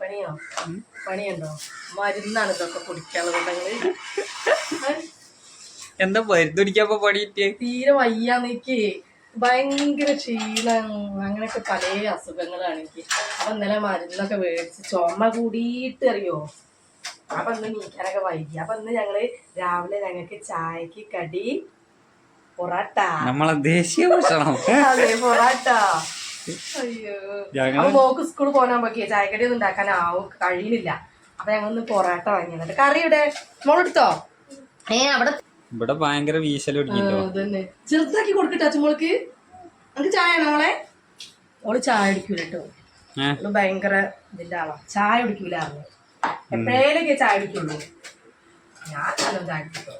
പണിയോ? പണിയുണ്ടോ? മരുന്നാണ് ഇതൊക്കെ കുടിക്കാനുള്ളത് എന്താ മരുന്നൊടിക്കാപ്പോ പണിയിട്ട്? തീരെ വയ്യാന്നെനിക്ക് ഭയങ്കര ക്ഷീണം. അങ്ങനെയൊക്കെ പല അസുഖങ്ങളാണ് എനിക്ക്. അപ്പൊ ഇന്നലെ മരുന്നൊക്കെ മേടിച്ച് ചുമ കൂടിയിട്ട് അറിയോ? അപ്പൊ ഇന്ന് നീക്കാനൊക്കെ വൈകി. അപ്പൊ ഇന്ന് ഞങ്ങൾ രാവിലെ ഞങ്ങൾക്ക് ചായക്ക് കടി പൊറാട്ട. നമ്മളെ ദേശീയ ഭക്ഷണം. അതെ പൊറാട്ട. മോക്ക് സ്കൂളിൽ പോകാൻ പറ്റിയ ചായക്കടി ഒന്നും ഉണ്ടാക്കാനാവും കഴിയുന്നില്ല. അപ്പൊ ഞങ്ങൾ ഒന്ന് പൊറാട്ട എന്നിട്ട് കറി ഇവിടെ മോളെടുത്തോ ഏ അവിടെ ഇവിടെ ഭയങ്കര ചെറുതാക്കി കൊടുക്കട്ടെ അച്ഛമോൾക്ക് നമുക്ക് ചായ ആണോ മോളെ? ഓൾ ചായ അടിക്കൂല കേട്ടോ ഓൾ ഭയങ്കര ഇതിന്റെ ആളാ. ചായ കുടിക്കൂല എപ്പോഴേലൊക്കെ ചായ കുടിക്കുള്ളൂ. ഞാൻ ചായ കുടിക്കോ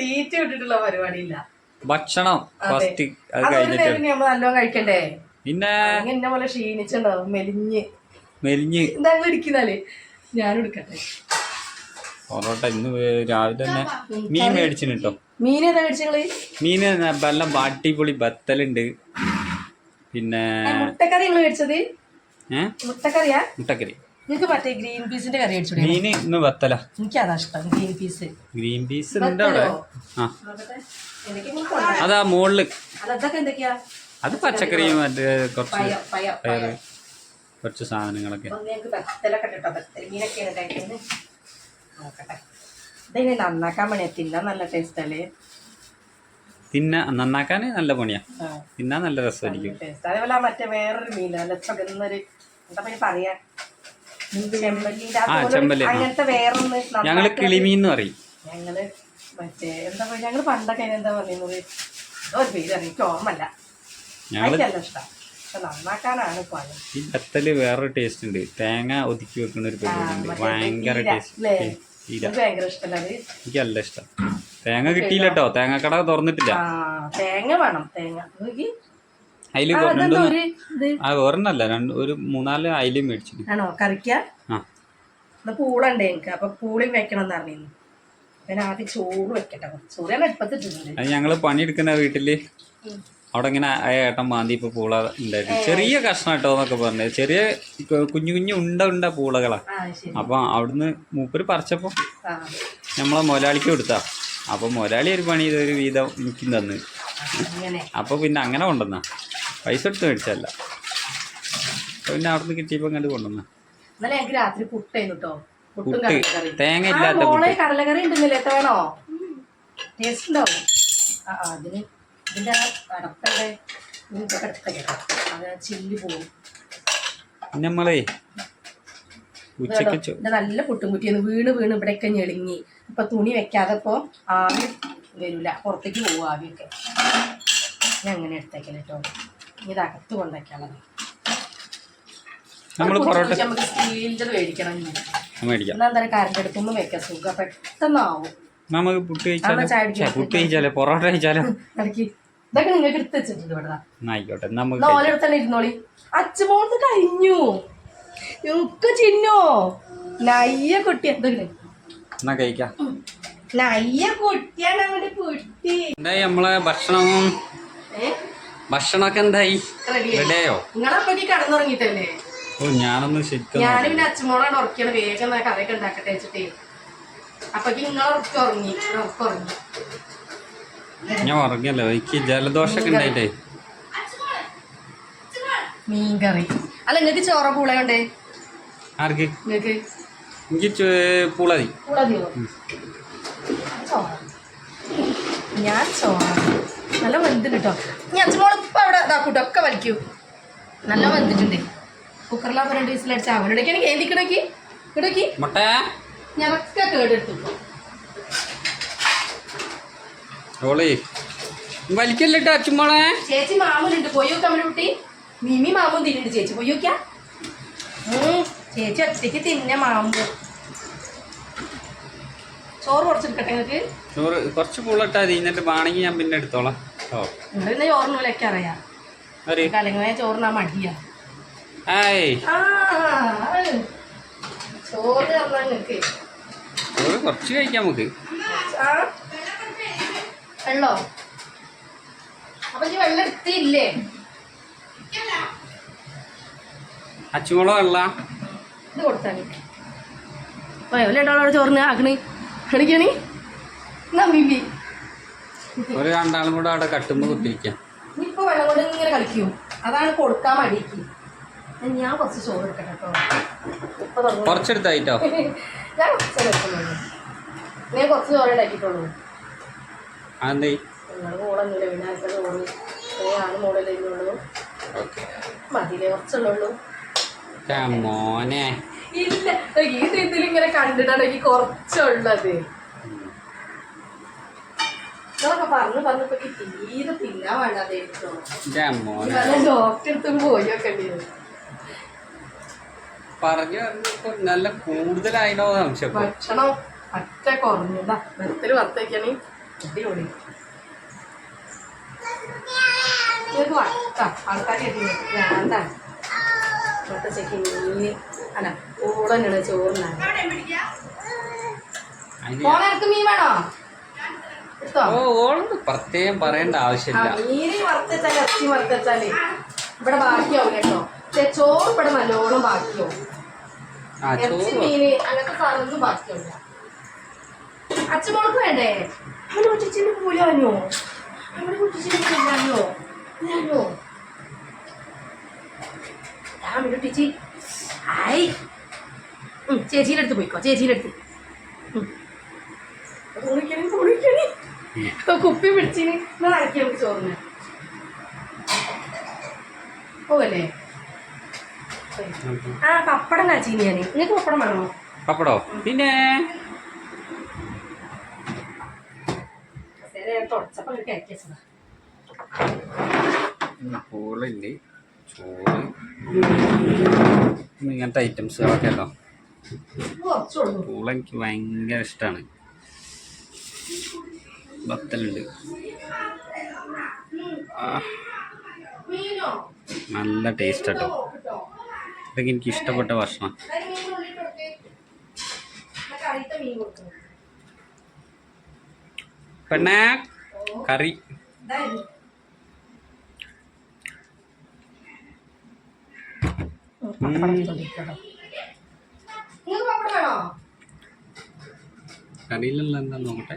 തീറ്റ വിട്ടിട്ടുള്ള പരിപാടിയില്ല. ഭക്ഷണം ഫസ്റ്റ് അത് കഴിഞ്ഞിട്ട്. നേരം നമ്മൾ നല്ലോണം കഴിക്കണ്ടേ? പിന്നെ എന്നെ പോലെ ക്ഷീണിച്ചുണ്ടാവും മെലിഞ്ഞ്. മെലിഞ്ഞ്. ഇടിക്കുന്നാൽ എടുക്കട്ടെ. പൊറോട്ട ഇന്ന് രാവിലെ തന്നെ മീൻ മേടിച്ചിന് കേട്ടോ മീൻ ഏതാ മേടിച്ചങ്ങൾ മീന് നല്ല അടിപൊളി ബത്തലുണ്ട്. പിന്നെ മുട്ടക്കറി നിങ്ങൾ മേടിച്ചത്? ഏ? മുട്ടക്കറിയാ? മുട്ടക്കറി. നിങ്ങൾക്ക് മറ്റേ ഗ്രീൻ പീസിന്റെ കറി അടിച്ചു മീൻ ഇന്ന് വത്തല. എനിക്ക് അതാ ഇഷ്ടം ഗ്രീൻ പീസ്. ഗ്രീൻ പീസ് ഉണ്ട് അവിടെ. ആ. അതാ മുകളിൽ അതൊക്കെ എന്തൊക്കെയാ? അത് പച്ചക്കറിയും മറ്റേ കുറച്ച് പയറ്. കുറച്ച് സാധനങ്ങളൊക്കെ. ഇതിനെ നന്നാക്കാൻ പണിയാ? തിന്നാൻ നല്ല ടേസ്റ്റ് അല്ലേ തിന്ന നന്നാക്കാൻ നല്ല പണിയാ. തിന്നാൻ നല്ല രസമായിരിക്കും. അതേപോലെ മറ്റേ വേറൊരു നല്ല ചുകന്നൊരു എന്താ പറയാ? ആ, ചെമ്പല്ലി. അങ്ങനത്തെ വേറൊന്ന് ഞങ്ങൾ നന്നാക്കി കിളിമീൻ എന്ന് പറയും. ഞങ്ങൾ മറ്റേ എന്താ പറയുക ഞങ്ങൾ പണ്ടൊക്കെ എന്താ പറയുന്നത്? ഒരു പേര് എനിക്ക് ഓർമ്മല്ല എനിക്കല്ല ഇഷ്ടം. ഈ ബത്തൽ വേറൊരു ടേസ്റ്റ് ഉണ്ട്. തേങ്ങ ഒതുക്കി വെക്കുന്ന ഒരു പരിപാടിയുണ്ട് ഭയങ്കര ടേസ്റ്റ് എനിക്കല്ല ഇഷ്ടം. തേങ്ങ കിട്ടിയില്ല കേട്ടോ. തേങ്ങക്കട തുറന്നിട്ടില്ല. തേങ്ങ വേണം. തേങ്ങ. അതിൽ ആ, ഒരെണ്ണല്ല രണ്ട് ഒരു മൂന്നാൽ അയിലും മേടിച്ചു ആണോ? കറിക്ക? പൂളുണ്ട് എനിക്ക്. അപ്പൊ പൂളിയും വെക്കണം എന്ന് പിന്നെ ആദ്യം ചോറ് വെക്കട്ടെ. ചോറ് ഞാൻ അത് ഞങ്ങൾ പണിയെടുക്കുന്ന വീട്ടിൽ അവിടെ ഇങ്ങനെ ആ ഏട്ടൻ മാന്തി ഇപ്പൊ പൂള ഉണ്ടായിരുന്നു ചെറിയ കഷ്ണം കേട്ടോ എന്നൊക്കെ പറഞ്ഞത് ചെറിയ കുഞ്ഞു കുഞ്ഞു ഉണ്ട ഉണ്ട പൂളകളാ. അപ്പൊ അവിടുന്ന് മൂപ്പര് പറിച്ചപ്പോ നമ്മളെ മുതലാളിക്ക് കൊടുത്താ. അപ്പൊ മുതലാളി ഒരു പണി ഇതൊരു വീതം എനിക്കും തന്ന്. അപ്പൊ പിന്നെ അങ്ങനെ കൊണ്ടുവന്ന. പൈസ എടുത്ത് മേടിച്ചല്ല പിന്നെ അവിടുന്ന് കിട്ടിയപ്പോ കണ്ട് കൊണ്ടുവന്ന. ഇന്നലെ രാത്രി പുട്ടായിരുന്നു കേട്ടോ പുട്ടും പുട്ട്. കടലക്കറി തേങ്ങ ഇല്ലാത്ത മോളെ കടലക്കറി ഉണ്ടെന്നില്ല വേണോ? ടേസ്റ്റ് ഉണ്ടാവും. ആ അതിന് അത് ചില്ലി പോകും പിന്നെ നമ്മളേ ഉച്ചയ്ക്ക് നല്ല പുട്ടും കുറ്റിയെന്ന് വീണ് വീണ് ഇവിടെയൊക്കെ ഞെളിങ്ങി ഇപ്പൊ തുണി വെക്കാതെ ഇപ്പൊ ആവി വരൂല. പുറത്തേക്ക് പോവും ആവിയൊക്കെ. ഞാൻ അങ്ങനെ എടുത്തേക്കല കേട്ടോ ഇനി കൊണ്ടൊക്കെയാണ് നമ്മൾ പൊറോട്ട നമുക്ക് സ്റ്റീലിന്റെ മേടിക്കണം. മേടിക്കാം. എന്നാ തന്നെ കറണ്ട് അടുപ്പൊന്നും വെക്കാം. സുഖം. പെട്ടെന്നാവും. നമുക്ക് പുട്ട് കഴിച്ചാലോ? പുട്ട് കഴിച്ചാലോ? പൊറോട്ട കഴിച്ചാലോ? ഇടയ്ക്ക്. ഇതൊക്കെ നിങ്ങൾക്ക് എടുത്ത് വെച്ചിട്ടുണ്ട് ഇവിടെ. ആയിക്കോട്ടെ നമുക്ക് എന്നാ തന്നെ അടുത്തന്നെ ഇരുന്നോളി. അച്ഛമോളത് കഴിഞ്ഞു. ഒക്കെ ചിന്നോ? നയ്യ കുട്ടി. എന്തെങ്കിലും കഴിക്കാം. എന്നാ കഴിക്കാം. നയ്യ കുട്ടിയാണ് അങ്ങോട്ട് കുട്ടി നമ്മളെ ഭക്ഷണം? ഭക്ഷണമൊക്കെ എന്തായി? റെഡിയോ റെഡിയായോ? നിങ്ങളപ്പറ്റി കടന്നുറങ്ങിട്ടല്ലേ ഓ ഞാനൊന്ന് ശരിക്കും ഞാൻ പിന്നെ അച്ഛമോളാണ് ഉറക്കിയാണ് വേഗം എന്നാ കറിയൊക്കെ ഉണ്ടാക്കട്ടെ വെച്ചിട്ടേ. അപ്പൊക്ക് നിങ്ങൾ ഉറക്കി ഉറങ്ങി. ഉറക്കം ഉറങ്ങി. ഞാൻ ഉറങ്ങിയല്ലോ. എനിക്ക് ജലദോഷമൊക്കെ ഉണ്ടായിട്ടേ. മീൻകറി. അല്ല നിങ്ങൾക്ക് ചോറ പൂളയുണ്ടേ ആർക്ക്? നിങ്ങൾക്ക്? എനിക്ക് പൂളതി പുളതി. പൂളതിയോ? ഞാൻ ചോറ. നല്ല വെന്ത് കിട്ടോ ഞാൻ അച്ഛമോൾ ഇപ്പം അവിടെ ഇതാക്കൂട്ടോ ഒക്കെ വലിക്കൂ. നല്ല വെന്തിട്ടുണ്ട്. കുക്കറിലാ രണ്ട് കേന്ദ്രിക്കണോക്കി ഏന്തിക്കിടക്കി ഇടക്കി. ഞതൊക്കെ കേടെടുത്തു. ഇപ്പൊ. അച്ഛമ്മോളെ വലിക്കല്ലിട്ടോ അച്ചുമോളെ ചേച്ചി മാമനുണ്ട് പോയി കുട്ടി. മിമി മാമും തിന്നുണ്ട് ചേച്ചി പോയോക്കാ ചേച്ചി ഒറ്റയ്ക്ക് തിന്നെ മാമ്പ്. ചോറ് കുറച്ചെടുക്കട്ടെ നിങ്ങൾക്ക് ചോറ് കുറച്ച് പുള്ളട്ടാ തിന്നിട്ട് വേണമെങ്കിൽ ഞാൻ പിന്നെ എടുത്തോളാം. ഓ നിങ്ങൾ പിന്നെ ചോറിനൂലൊക്കെ അറിയാം. കലങ്ങായ ചോറിനാ മടിയാ. ചോറ് തന്നാ നിങ്ങൾക്ക് ചോറ് കുറച്ച് കഴിക്കാം നമുക്ക്. വെള്ളോ? അപ്പൊ ഈ വെള്ളം എടുത്തില്ലേ? അച്ചുമുളക് അല്ല ഇത് കൊടുത്താൽ രണ്ടാളോട് ചോറിന്? ആക്കണേ. കളിക്കണി എന്നാ ബിബി ഒരു രണ്ടാളും കൂടെ അവിടെ കട്ടുമ്പോ കുത്തിരിക്കാം. ഇപ്പൊ വെള്ളം കൊണ്ട് ഇങ്ങനെ കളിക്കൂ. അതാണ് കൊടുക്കാൻ മടിക്ക്. ഞാൻ കുറച്ച് ചോറ് എടുക്കട്ടെ കേട്ടോ കുറച്ചെടുത്തായിട്ടോ? ഞാൻ കുറച്ച് വെക്കുന്നുള്ളൂ ഞാൻ കുറച്ച് ചോറ് ഉണ്ടാക്കിയിട്ടുള്ളൂ. അതെന്തേ? നിങ്ങൾ മോളൊന്നുമില്ല. അടുത്ത ചോറ് ഞാൻ മോളല്ലേ ഉള്ളൂ ഓക്കെ. കുറച്ചുള്ളൂ. മോനെ. ഇല്ല. ഈ രീതിയിൽ ഇങ്ങനെ കണ്ടിട്ടാണെങ്കിൽ കുറച്ചുള്ളത്. ഇതൊക്കെ പറഞ്ഞു പറഞ്ഞപ്പോ തീരെ തിന്നാൻ വേണ്ടാതെ എന്റെ മോനെ ഡോക്ടർ അടുത്ത് പോയൊക്കെ പറഞ്ഞു പറഞ്ഞപ്പോ നല്ല കൂടുതലായിനോ സംശയം ഇപ്പൊ. ഭക്ഷണം പറ്റ കുറഞ്ഞതാ. അടിപൊളി. ഇത് വട്ട ആൾക്കാർ മീന് അല്ല കൂടെ ചോറിനാണ് മോനെ മീൻ വേണോ? ഓ ഓളൊന്ന് പ്രത്യേകം പറയേണ്ട ആവശ്യമില്ല. മീന് വറുത്തച്ചാൽ ഇറച്ചി വറുത്തച്ചാൽ. ഇവിടെ ബാക്കിയാവും കേട്ടോ. പക്ഷെ ചോറ് ഇവിടെ നല്ലോണം ബാക്കിയാവും. ആ ഇറച്ചി ചോറ് മീന് അങ്ങനത്തെ സാധനമൊന്നും ബാക്കിയാവില്ല. അച്ഛമോൾക്ക് വേണ്ടേ? അവന് കുറ്റിച്ചിന്റെ പോലാനോ അവന് കുറ്റിച്ചിന്റെ പോലാനോ ഞാനോ ഞാൻ ഹായ്. ചേച്ചീന്റെ അടുത്ത് പോയിക്കോ ചേച്ചീന്റെ അടുത്ത് ഉം. കുളിക്കണി കുളിക്കണി കുപ്പി പിടിച്ചിന് അടക്കി നമുക്ക് ചോറിന് പോവല്ലേ? ആ പപ്പടം കാച്ചീനി ഞാൻ നിങ്ങൾക്ക് പപ്പടം വേണോ? പപ്പടോ? പിന്നെ? തുടച്ചപ്പം അയക്കി വെച്ചതാ. പൂളുണ്ട് ചോറ്. ഇങ്ങനത്തെ ഐറ്റംസുകളൊക്കെ ഇത് കുറച്ചുള്ളൂ പൂള എനിക്ക് ഭയങ്കര ഇഷ്ടമാണ് ബത്തലുണ്ട്. നല്ല ടേസ്റ്റ് കേട്ടോ ഇതൊക്കെ എനിക്ക് ഇഷ്ടപ്പെട്ട ഭക്ഷണം. പെണ്ണേ കറി. കറിയിലുള്ള എന്താ നോക്കട്ടെ?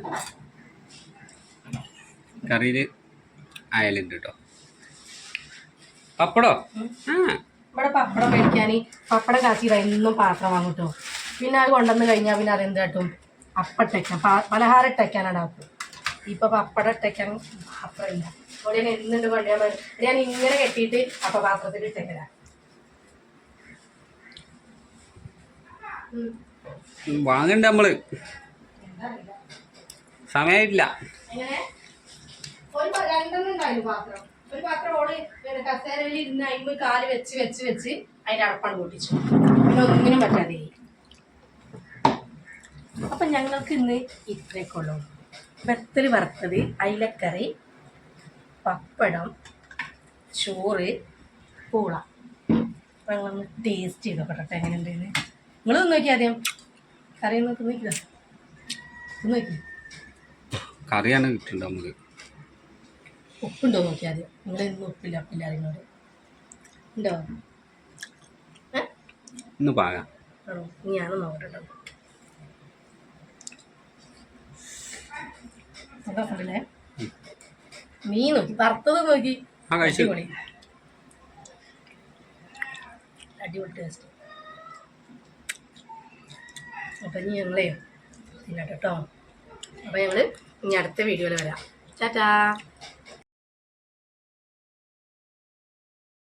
കറിയിൽ അയലുണ്ട് കേട്ടോ പപ്പടോ? ആ. ഇവിടെ പപ്പടം മേടിക്കാൻ പപ്പടം കാച്ചി എന്നും പാത്രം വാങ്ങിട്ടോ. പിന്നെ അത് കൊണ്ടുവന്ന് കഴിഞ്ഞാൽ പിന്നെ അതെന്ത് കേട്ടും? അപ്പട്ടയ്ക്കാൻ പലഹാരം ഇട്ടയ്ക്കാനാണ് അപ്പം. ഇപ്പൊ പപ്പടം ഇട്ടയ്ക്കാൻ പാത്രമില്ല അതുപോലെ ഞാൻ എന്നുണ്ട് കൊണ്ടുപോയാൽ ഞാൻ ഇങ്ങനെ കെട്ടിയിട്ട് അപ്പൊ പാത്രത്തിൽ ഇട്ടേക്കലാ. വാങ്ങണ്ട നമ്മൾ. സമയമില്ല എങ്ങനെ? ഒരു രണ്ടെണ്ണം ഉണ്ടായിരുന്നു പാത്രം. ഒരു പാത്രം ഓൾ കസേരയിൽ ഇരുന്ന് അയിമ്പ് കാൽ വെച്ച് വെച്ച് വെച്ച് അതിന്റെ അടപ്പാണ് പൊട്ടിച്ചു. പിന്നെ ഒന്നിനും പറ്റാതെ അപ്പൊ ഞങ്ങൾക്ക് ഇന്ന് ഇത്രയൊക്കെയുള്ളൂ വെത്തൽ വറുത്തത് അയിലക്കറി പപ്പടം ചോറ് പൂള. ഞങ്ങളൊന്ന് ടേസ്റ്റ് ചെയ്ത് നോക്കട്ടെ എങ്ങനെയുണ്ടെന്ന്. നിങ്ങൾ നോക്കി ആദ്യം? കറി നോക്കി നോക്കില്ല നോക്കി കറിയാണ് കിട്ടുന്നത് നമുക്ക്? ഉപ്പുണ്ടോ നോക്കി ആദ്യം നിങ്ങൾ ഇന്ന് ഉപ്പില്ല ഉപ്പില്ല അതിനോട്. ഉണ്ടോ? ഇന്ന് പാകാം. ആണോ? നോക്കട്ടെ. മീൻ നോക്കി വറുത്തത് നോക്കി. അടിപൊളി. അടിപൊളി ടേസ്റ്റ് അപ്പം ഇനി ഞങ്ങളെ തിന്നട്ടോ ഞങ്ങൾ ഇനി അടുത്ത വീഡിയോയിൽ വരാം. ടാറ്റാ